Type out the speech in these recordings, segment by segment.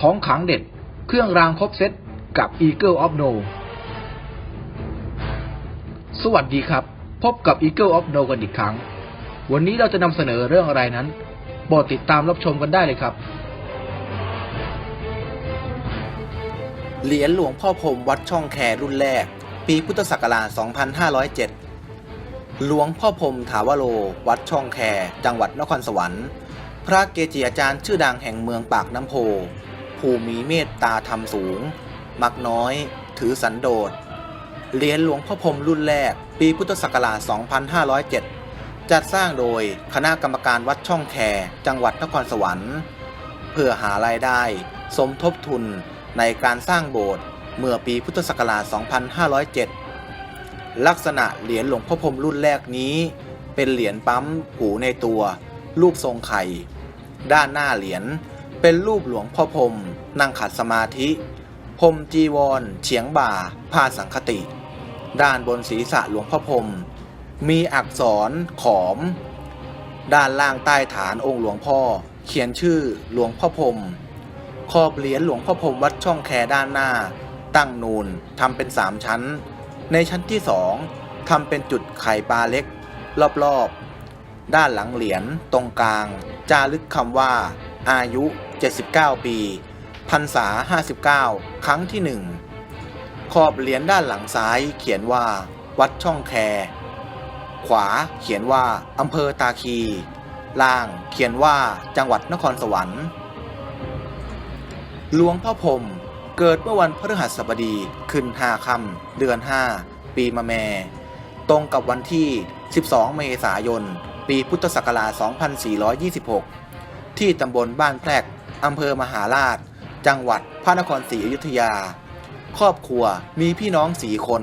ของขังเด็ด เครื่องรางครบเซตกับ Eagle of No สวัสดีครับ พบกับ Eagle of No กันอีกครั้ง วันนี้เราจะนำเสนอเรื่องอะไรนั้นโปรดติดตามรับชมกันได้เลยครับ เหรียญหลวงพ่อพรมวัดช่องแครุ่นแรก ปีพุทธศักราช 2507 หลวงพ่อพรมถาวโร วัดช่องแค จังหวัดนครสวรรค์ พระเกจิอาจารย์ชื่อดังแห่งเมืองปากน้ำโพ ผู้มีเมตตาธรรมสูง มักน้อย ถือสันโดษเหรียญหลวงพ่อพรมรุ่นแรก ปีพุทธศักราช 2507 จัดสร้างโดยคณะกรรมการวัดช่องแคจังหวัดนครสวรรค์ เพื่อหารายได้ สมทบทุนในการสร้างโบสถ์เมื่อปีพุทธศักราช 2507 ลักษณะเหรียญหลวงพ่อพรมรุ่นแรกนี้ เป็นเหรียญปั๊มหูในตัว รูปทรงไข่ ด้านหน้าเหรียญ เป็นรูปหลวงพ่อพรมนั่งขัดสมาธิพรมจีวรเฉียงบ่าผ้าสังคติ ด้านบนศีรษะหลวงพ่อพรมมีอักษรขอม ด้านล่างใต้ฐานองค์หลวงพ่อ เขียนชื่อหลวงพ่อพรมขอบเหรียญหลวงพ่อพรมวัดช่องแคด้านหน้า ตั้งนูนทำเป็นสามชั้น ในชั้นที่สองทำเป็นจุดไข่ปลาเล็ก รอบๆ ด้านหลังเหรียญตรงกลาง จารึกคำว่า อายุ 79 ปีพรรษา 59 ครั้งที่หนึ่งขอบเหรียญด้านหลังซ้ายเขียนว่า วัดช่องแค ขวาเขียนว่าอำเภอตาคี ล่างเขียนว่าจังหวัดนครสวรรค์ หลวงพ่อพรมเกิดเมื่อวันพฤหัสบดีขึ้น5ค่ำเดือน 5 ปีมะแม ตรงกับวันที่ 12 เมษายน ปีพุทธศักราช 2426 ที่ตำบลบ้านแพรกอำเภอมหาราช จังหวัดพระนครศรีอยุธยา ครอบครัวมีพี่น้องสี่คน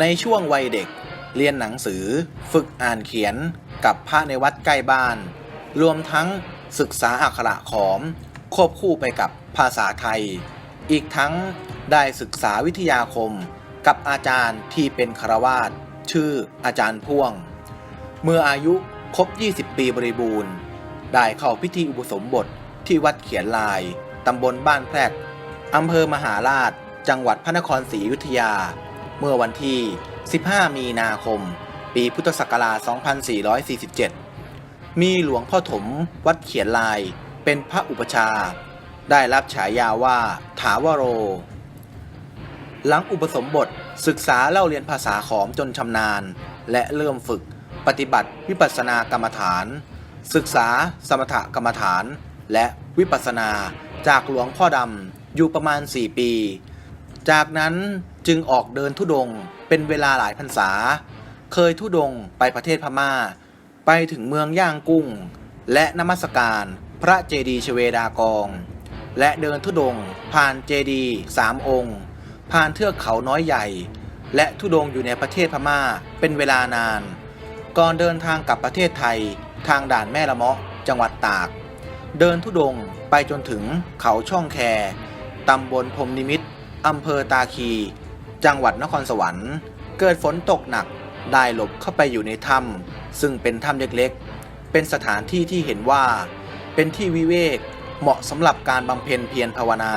ในช่วงวัยเด็ก เรียนหนังสือ ฝึกอ่านเขียนกับพระในวัดใกล้บ้าน รวมทั้งศึกษาอักขระขอม ควบคู่ไปกับภาษาไทย อีกทั้งได้ศึกษาวิทยาคมกับอาจารย์ที่เป็นคารวาสชื่ออาจารย์พ่วง เมื่ออายุครบ 20 ปีบริบูรณ์ ได้เข้าพิธีอุปสมบทที่วัดเขียนลาย ตำบลบ้านแพรกอำเภอมหาราช จังหวัดพระนครศรีอยุธยา เมื่อวันที่ 15 มีนาคม ปีพุทธศักราช 2447 มีหลวงพ่อถมวัดเขียนลายเป็นพระอุปชา ได้รับฉายาว่า ถาวโร หลังอุปสมบทศึกษาเล่าเรียนภาษาขอมจนชำนาญ และเริ่มฝึกปฏิบัติวิปัสสนากรรมฐาน ศึกษาสมถกรรมฐาน และวิปัสสนาจากหลวงพ่อดำอยู่ประมาณ 4 ปี จากนั้นจึงออกเดินทุดงเป็นเวลาหลายพรรษา เคยทุดงไปประเทศพม่า ไปถึงเมืองย่างกุ้ง และนมัสการพระเจดีย์ชเวดากอง และเดินทุดงผ่านเจดีย์สามองค์ ผ่านเทือกเขาน้อยใหญ่ และทุดงอยู่ในประเทศพม่าเป็นเวลานาน ก่อนเดินทางกลับประเทศไทย ทางด่านแม่ละเมาะจังหวัดตาก เดินทุดงค์ไปจนถึงเขาช่องแคตำบลพรมนิมิตอำเภอตาคี จังหวัดนครสวรรค์ เกิดฝนตกหนักได้หลบเข้าไปอยู่ในถ้ำซึ่งเป็นถ้ำเล็กๆ เป็นสถานที่ที่เห็นว่า เป็นที่วิเวกเหมาะสำหรับการบำเพ็ญเพียรภาวนา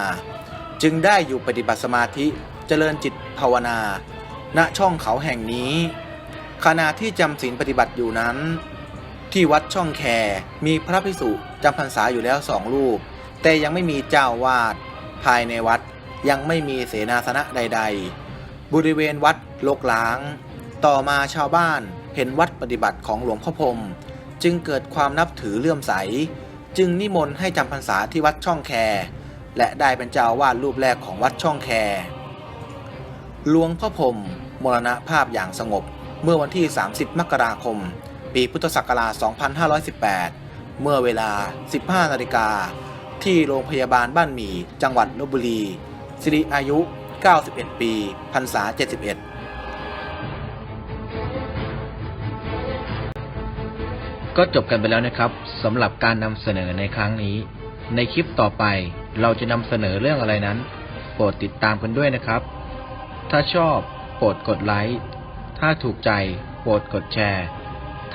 จึงได้อยู่ปฏิบัติสมาธิเจริญจิตภาวนา ณช่องเขาแห่งนี้ ขณะที่จำศีลปฏิบัติอยู่นั้น ที่วัดช่องแคมีพระภิกษุจำพรรษาอยู่แล้วสองรูป แต่ยังไม่มีเจ้าวาด ภายในวัดยังไม่มีเสนาสนะใด ๆ บริเวณวัดลกล้าง ต่อมาชาวบ้านเห็นวัดปฏิบัติของหลวงพ่อพรมจึงเกิดความนับถือเลื่อมใส จึงนิมนต์ให้จำพรรษาที่วัดช่องแค และได้เป็นเจ้าวาดรูปแรกของวัดช่องแคหลวงพ่อพรมมรณภาพอย่างสงบเมื่อวันที่ 30 มกราคม ปีพุทธศักราช 2518 เมื่อเวลา 15 นาฬิกา ที่โรงพยาบาลบ้านหมี่ จังหวัดลบบุรี สิริอายุ 91 ปีพรรษา 71ก็จบกันไปแล้วนะครับสำหรับการนำเสนอในครั้งนี้ ในคลิปต่อไปเราจะนำเสนอเรื่องอะไรนั้น โปรดติดตามกันด้วยนะครับ ถ้าชอบโปรดกดไลค์ถ้าถูกใจโปรดกดแชร์